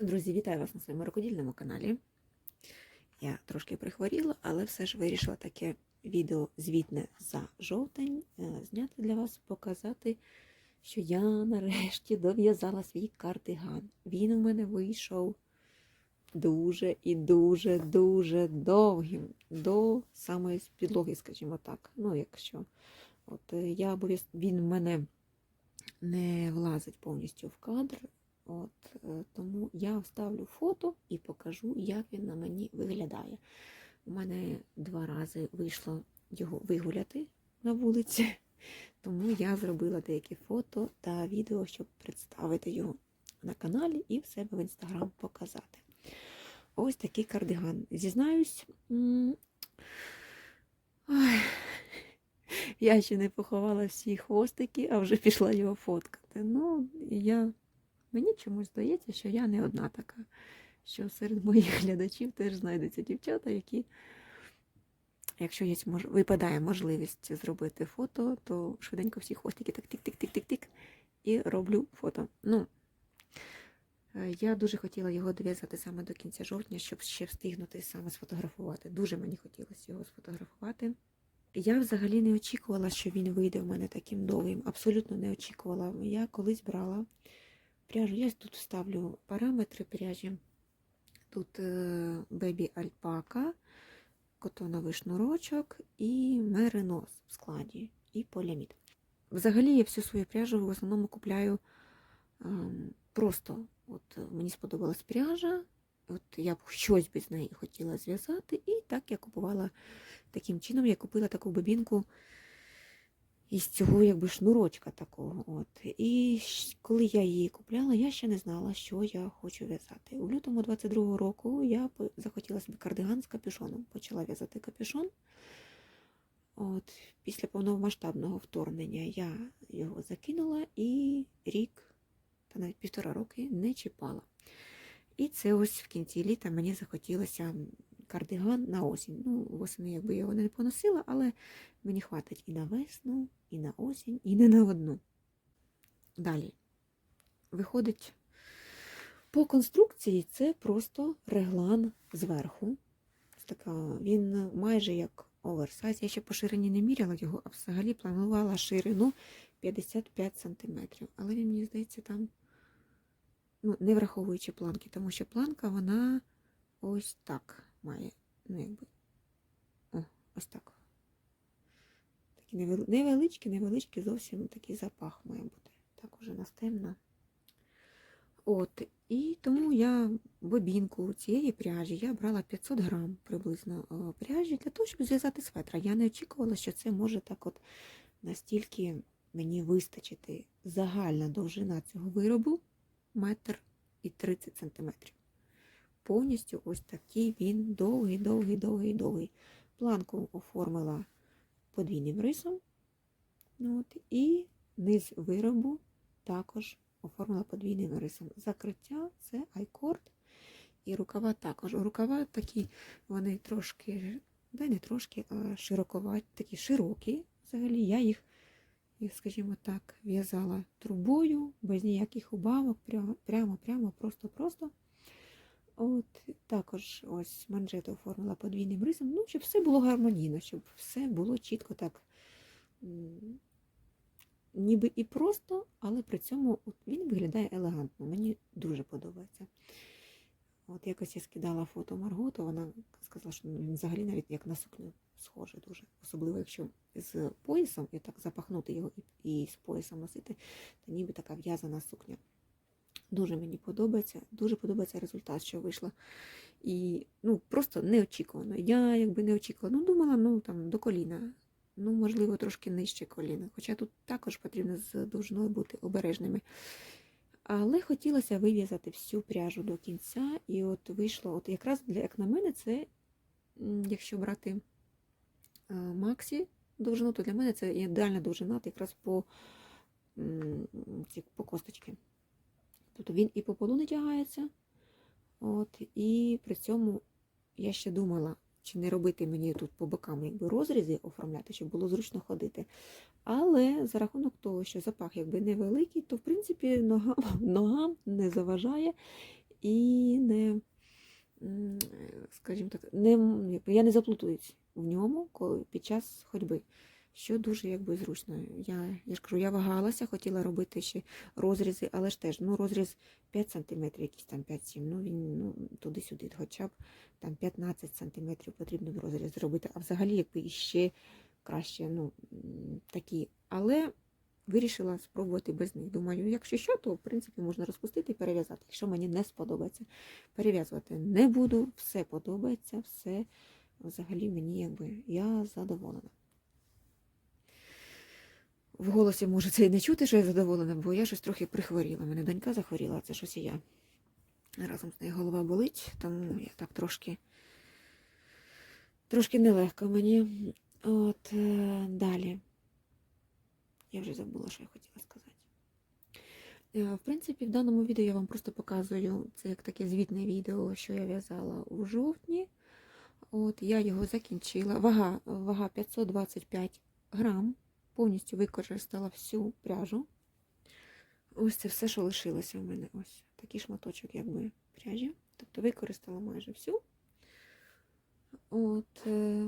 Друзі, вітаю вас на своєму рукодільному каналі. Я трошки прихворіла, але все ж вирішила таке відео звітне за жовтень е, зняти для вас, показати, що я нарешті дов'язала свій кардиган. Він у мене вийшов дуже і дуже дуже довгим до самої підлоги, скажімо так. Ну, якщо от е, я обов'язково він в мене не влазить повністю в кадр. От, е, тому я вставлю фото і покажу, як він на мені виглядає. У мене два рази вийшло його вигуляти на вулиці, тому я зробила деякі фото та відео, щоб представити його на каналі і в себе в інстаграм показати. Ось такий кардиган. Зізнаюсь, я ще не поховала всі хвостики, а вже пішла його фоткати. Ну, я Мені чомусь здається, що я не одна така, що серед моїх глядачів теж знайдуться дівчата, які, якщо є мож... випадає можливість зробити фото, то швиденько всі хвостики так тик-тик-тик-тик-тик і роблю фото. Ну, е, я дуже хотіла його дов'язати саме до кінця жовтня, щоб ще встигнути саме сфотографувати. Дуже мені хотілося його сфотографувати. Я взагалі не очікувала, що він вийде в мене таким довгим. Абсолютно не очікувала. Я колись брала пряжу. Я тут вставлю параметри пряжі. Тут е, бебі альпака, котоновий шнурочок і меринос в складі, і поліамід. Взагалі я всю свою пряжу в основному купляю ем, просто. От Мені сподобалась пряжа, от я б щось без неї хотіла зв'язати, і так я купувала таким чином, я купила таку бобінку із цього якби шнурочка такого. От. І коли я її купляла, я ще не знала, що я хочу в'язати. У лютому 22-го року я захотіла собі кардиган з капюшоном. Почала в'язати капюшон. От, Після повномасштабного вторгнення я його закинула і рік, та навіть півтора роки не чіпала. І це ось в кінці літа мені захотілося кардиган на осінь. Ну, восени якби я його не поносила, але мені хватить і на весну, і на осінь, і не на одну. Далі. Виходить, по конструкції це просто реглан зверху. Така, Він майже як оверсайз. Я ще по ширині не міряла його, а взагалі планувала ширину 55 см. Але він, мені здається, там, ну, не враховуючи планки, тому що планка, вона ось так має. Ну, якби, о, ось так. Такі невеличкі, невеличкі, зовсім такий запах має бути. Так уже настемно. От, і тому я бобінку цієї пряжі я брала 500 грам приблизно пряжі для того, щоб зв'язати светра. Я не очікувала, що це може так от настільки мені вистачити загальна довжина цього виробу метр і 30 сантиметрів повністю ось такий він довгий, довгий, довгий, довгий. Планку оформила подвійним рисом. От, І низ виробу також оформила подвійним рисом. Закриття це айкорд. І рукава також. Рукава такі, вони трошки, да не трошки, а широковаті, такі широкі. Взагалі я їх, скажімо так, в'язала трубою, без ніяких убавок, прямо-прямо, просто-просто. От Також ось манжету оформила подвійним рисом, ну, щоб все було гармонійно, щоб все було чітко так, ніби і просто, але при цьому він виглядає елегантно. Мені дуже подобається. От Якось я скидала фото Марго, то вона сказала, що він взагалі навіть як на сукню схоже дуже. Особливо, якщо з поясом і так запахнути його і, і з поясом носити, то ніби така в'язана сукня. Дуже мені подобається, дуже подобається результат, що вийшло. І ну, просто неочікувано. Я якби не очікувала. Ну, думала, ну там до коліна. Ну, можливо, трошки нижче коліна. Хоча тут також потрібно з довжиною бути обережними. Але хотілося вив'язати всю пряжу до кінця. І от вийшло, от якраз для, як на мене, це, якщо брати Максі довжину, то для мене це ідеальна довжина якраз по, по косточки. Тобто він і по полу не тягається. От, І при цьому я ще думала, чи не робити мені тут по бокам якби розрізи оформляти, щоб було зручно ходити. Але за рахунок того, що запах якби невеликий, то в принципі ногам, ногам не заважає. і не, скажімо так, не, я не заплутуюсь в ньому під час ходьби. Що дуже якби зручно. Я, я ж кажу, я вагалася, хотіла робити ще розрізи, але ж теж ну, розріз 5 см, якийсь там 5-7, ну він ну, туди-сюди, хоча б там 15 см потрібно розріз зробити, а взагалі якби іще краще, ну, такі. Але вирішила спробувати без них. Думаю, якщо що, то в принципі можна розпустити і перев'язати. Якщо мені не сподобається, перев'язувати не буду, все подобається, все взагалі мені якби я задоволена. В голосі може це і не чути, що я задоволена, бо я щось трохи прихворіла. Мене донька захворіла, це щось і я. Разом з нею голова болить, тому я так трошки трошки нелегко мені. От е, далі. Я вже забула, що я хотіла сказати. Е, В принципі, в даному відео я вам просто показую це як таке звітне відео, що я в'язала у жовтні. От, я його закінчила. Вага, вага 525 грам. Повністю використала всю пряжу. Ось це все, що лишилося в мене. Ось такий шматочок, якби пряжі. Тобто використала майже всю. От, е,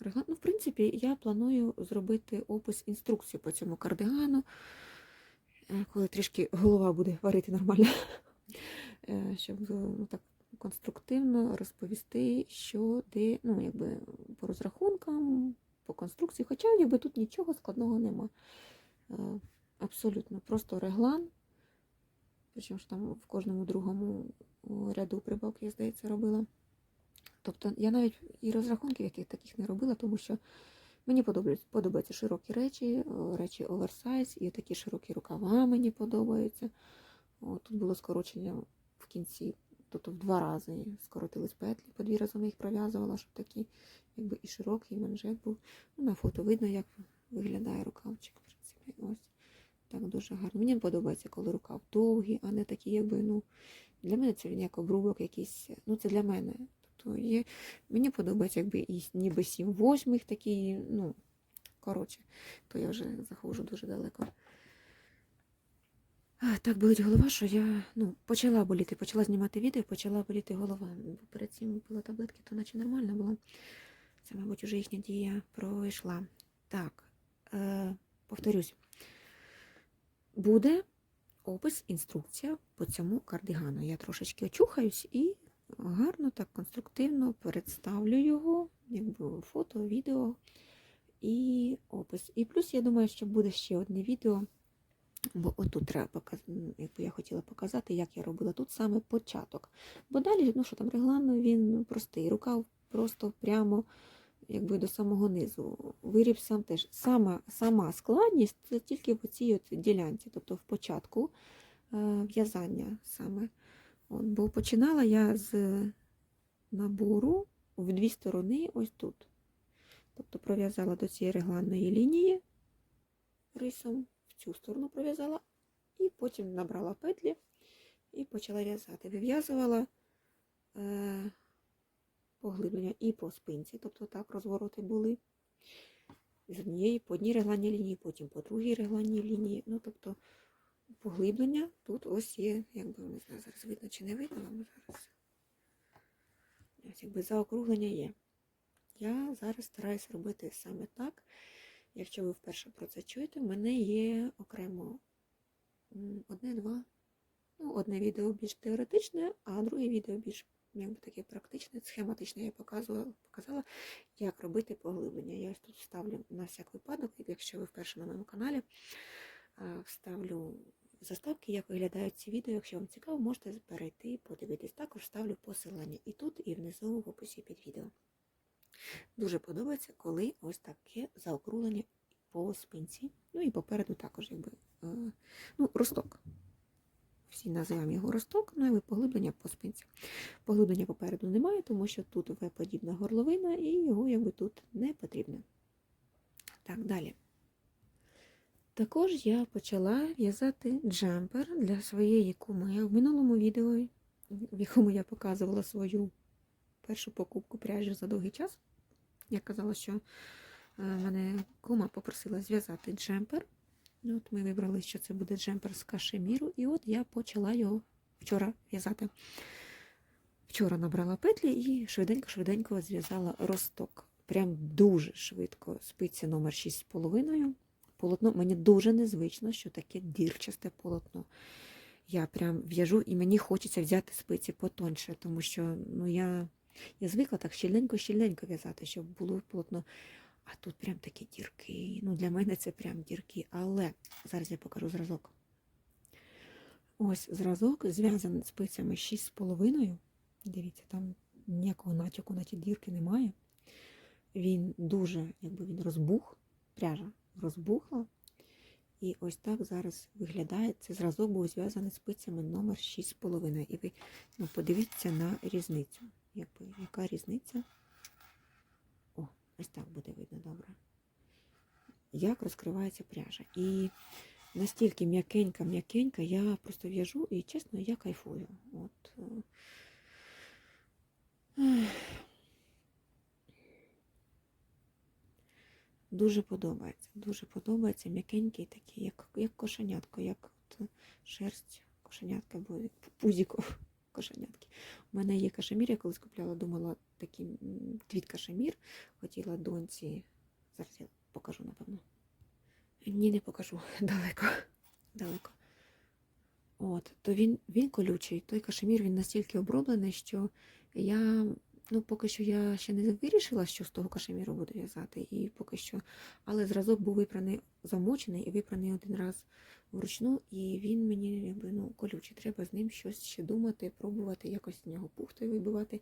ну, в принципі, я планую зробити опис інструкції по цьому кардигану, е, коли трішки голова буде варити нормально, Е, щоб е, ну, так конструктивно розповісти, що де, ну, якби по розрахункам, по конструкції, хоча якби тут нічого складного нема. Е, Абсолютно, просто реглан. Причому ж там в кожному другому ряду прибавки, я здається, робила. Тобто я навіть і розрахунків яких таких не робила, тому що мені подобаються, подобаються широкі речі, речі оверсайз, і такі широкі рукава мені подобаються. О, тут було скорочення в кінці, тобто в два рази скоротились петлі, по дві рази я їх пров'язувала, щоб такі якби і широкий манжет був. Ну, на фото видно, як виглядає рукавчик. В принципі, ось так дуже гарно. Мені подобається, коли рукав довгий, а не такий, якби, ну, для мене це він як обрубок якийсь, ну це для мене. Тобто є, мені подобається, якби і ніби сім восьмих такий, ну, коротше, то я вже заходжу дуже далеко. Так болить голова, що я ну, почала боліти, почала знімати відео, почала боліти голова. Перед цим була таблетки, то наче нормально було. Це, мабуть, вже їхня дія пройшла. Так, е, повторюсь, буде опис, інструкція по цьому кардигану. Я трошечки очухаюсь і гарно, так конструктивно представлю його, якби фото, відео і опис. І плюс, я думаю, що буде ще одне відео. Бо отут треба якби я хотіла показати, як я робила тут саме початок. Бо далі, ну що там, реглан, він простий, рукав просто прямо якби до самого низу. Виріб сам теж. Сама, сама складність це тільки в цій ділянці, тобто в початку е, в'язання саме. От, бо починала я з набору в дві сторони ось тут. Тобто пров'язала до цієї регланної лінії рисом цю сторону пров'язала, і потім набрала петлі і почала в'язати. Вив'язувала е, поглиблення і по спинці, тобто так розвороти були. З однієї по одній регланній лінії, потім по другій регланній лінії. Ну, тобто поглиблення тут ось є, якби не знаю, зараз видно чи не видно, але зараз. Ось якби заокруглення є. Я зараз стараюся робити саме так. Якщо ви вперше про це чуєте, в мене є окремо одне-два. Ну, одне відео більш теоретичне, а друге відео більш якби таке практичне, схематичне. Я показала, як робити поглиблення. Я тут вставлю на всяк випадок, якщо ви вперше на моєму каналі, вставлю заставки, як виглядають ці відео. Якщо вам цікаво, можете перейти, подивитись. Також вставлю посилання і тут, і внизу в описі під відео. Дуже подобається, коли ось таке заокруглення по спинці. Ну і попереду також, якби е, ну, росток. Всі називаємо його росток, ну і поглиблення по спинці. Поглиблення попереду немає, тому що тут В-подібна горловина, і його якби тут не потрібно. Так, далі. Також я почала в'язати джемпер для своєї куми. В минулому відео, в якому я показувала свою першу покупку пряжі за довгий час. Я казала, що е, мене кума попросила зв'язати джемпер. От Ми вибрали, що це буде джемпер з кашеміру, і от я почала його вчора в'язати. Вчора набрала петлі і швиденько-швиденько зв'язала росток. Прям дуже швидко. Спиці номер 6,5. Полотно мені дуже незвично, що таке дірчасте полотно. Я прям в'яжу і мені хочеться взяти спиці потоньше, тому що ну, я, я звикла так щільненько-щільненько в'язати, щоб було полотно. А тут прям такі дірки. Ну, для мене це прям дірки. Але зараз я покажу зразок. Ось зразок зв'язаний спицями 6,5. Дивіться, там ніякого натяку на ті дірки немає. Він дуже, якби він розбух, пряжа розбухла. І ось так зараз виглядає. Це зразок був зв'язаний спицями номер 6,5. І ви ну, подивіться на різницю. Якби, яка різниця? О, ось так буде видно добре. Як розкривається пряжа. І настільки м'якенька, м'якенька, я просто в'яжу і, чесно, я кайфую. От. е, Дуже подобається. Дуже подобається. М'якенький такий, як, як кошенятко, як от шерсть кошенятка буде, пузіко кошенятки. У мене є кашемір, я колись купляла, думала, такий твіт кашемір. Хотіла доньці. Зараз я покажу, напевно. Ні, не покажу. Далеко. Далеко. От, то він, він колючий. Той кашемір він настільки оброблений, що я Ну, поки що я ще не вирішила, що з того кашеміру буду в'язати, і поки що. Але зразок був випраний, замочений і випраний один раз вручну, і він мені якби ну, колючий. Треба з ним щось ще думати, пробувати, якось з нього пухтою вибивати,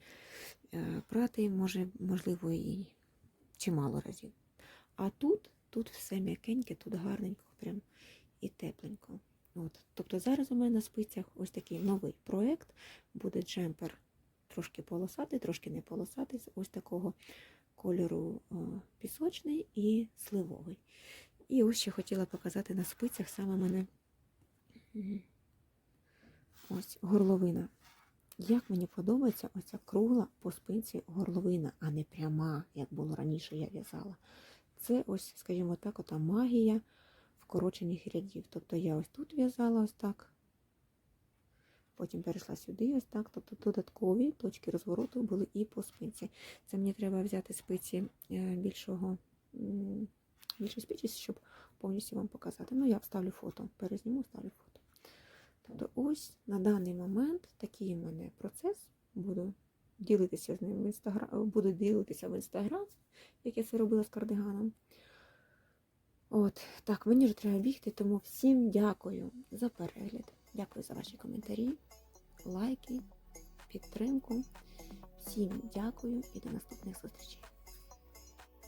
е, прати, може, можливо, і чимало разів. А тут, тут все м'якеньке, тут гарненько, прям і тепленько. От. Тобто зараз у мене на спицях ось такий новий проєкт, буде джемпер трошки полосатий, трошки не полосатий, ось такого кольору е, пісочний і сливовий. І ось ще хотіла показати на спицях саме мене ось горловина. Як мені подобається оця кругла по спинці горловина, а не пряма, як було раніше я в'язала. Це ось, скажімо так, ота магія вкорочених рядів. Тобто я ось тут в'язала ось так. Потім перейшла сюди, ось так. Тобто додаткові точки розвороту були і по спинці. Це мені треба взяти спиці е, більшого м, більшої щоб повністю вам показати. Ну, я вставлю фото, перезніму, вставлю фото. Тобто, ось на даний момент такий у мене процес. Буду ділитися з ним в інстаграм, буду ділитися в інстаграм, як я це робила з кардиганом. От, так, мені вже треба бігти, тому всім дякую за перегляд. Дякую за ваші коментарі, лайки, підтримку. Всім дякую і до наступних зустрічей.